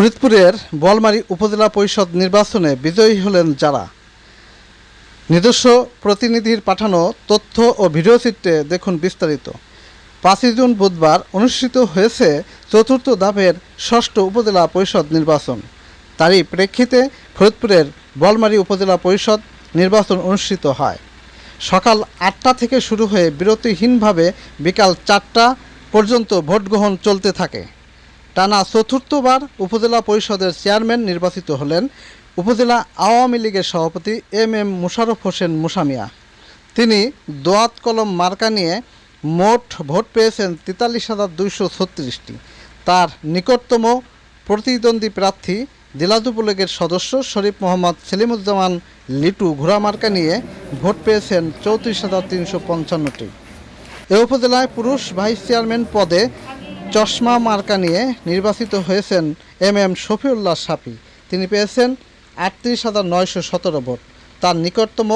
ফরিদপুরের বলমারী উপজেলা পরিষদ নির্বাচনে বিজয়ী হলেন যারা? নিজস্ব প্রতিনিধির পাঠানো তথ্য ও ভিডিওচিত্রে দেখুন বিস্তারিত। পাঁচই জুন বুধবার অনুষ্ঠিত হয়েছে চতুর্থ ধাপের ষষ্ঠ উপজেলা পরিষদ নির্বাচন। তারই প্রেক্ষিতে ফরিদপুরের বলমারী উপজেলা পরিষদ নির্বাচন অনুষ্ঠিত হয়। সকাল আটটা থেকে শুরু হয়ে বিরতিহীনভাবে বিকাল চারটা পর্যন্ত ভোট গ্রহণ চলতে থাকে। টানা চতুর্থবার উপজেলা পরিষদের চেয়ারম্যান নির্বাচিত হলেন উপজেলা আওয়ামী লীগের সভাপতি এম এম মুশারফ হোসেন মুসামিয়া তিনি দোয়াত কলম মার্কা নিয়ে মোট ভোট পেয়েছেন তেতাল্লিশ হাজার দুইশো ছত্রিশটি। তার নিকটতম প্রতিদ্বন্দ্বী প্রার্থী দিলাদুপুর লীগের সদস্য শরীফ মোহাম্মদ সেলিমুজ্জামান লিটু ঘোড়া মার্কা নিয়ে ভোট পেয়েছেন চৌত্রিশ হাজার তিনশো পঞ্চান্নটি। এ উপজেলায় পুরুষ ভাইস চেয়ারম্যান পদে চশমা মার্কা নিয়ে নির্বাচিত হয়েছেন এম এম শফিউল্লাহ সাফি তিনি পেয়েছেন আটত্রিশ হাজার নয়শো সতেরো ভোট। তার নিকটতম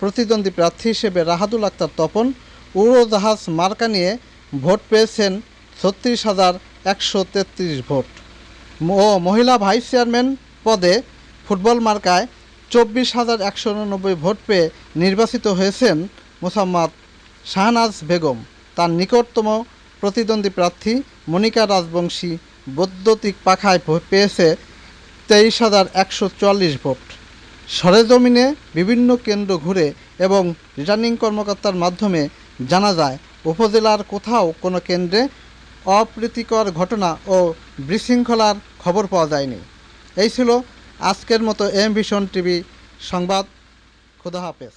প্রতিদ্বন্দ্বী প্রার্থী হিসেবে রাহাদুল আক্তার তপন, উড়োজাহাজ মার্কা নিয়ে ভোট পেয়েছেন ছত্রিশ হাজার একশো তেত্রিশ ভোট। ও মহিলা ভাইস চেয়ারম্যান পদে ফুটবল মার্কায় চব্বিশ হাজার একশো উননব্বই ভোট পেয়ে নির্বাচিত হয়েছেন মোসাম্মদ শাহনাজ বেগম। তার নিকটতম প্রতিদ্বন্দ্বী প্রার্থী মনিকা রাজবংশী বৈদ্যুতিক পাখায় পেয়েছে তেইশ হাজার একশো চুয়াল্লিশ ভোট। সরেজমিনে বিভিন্ন কেন্দ্র ঘুরে এবং রিটার্নিং কর্মকর্তার মাধ্যমে জানা যায়, উপজেলার কোথাও কোনো কেন্দ্রে অপ্রীতিকর ঘটনা ও বিশৃঙ্খলার খবর পাওয়া যায়নি। এই ছিল আজকের মতো এম ভিশন টিভি সংবাদ। খুদা হাফেজ।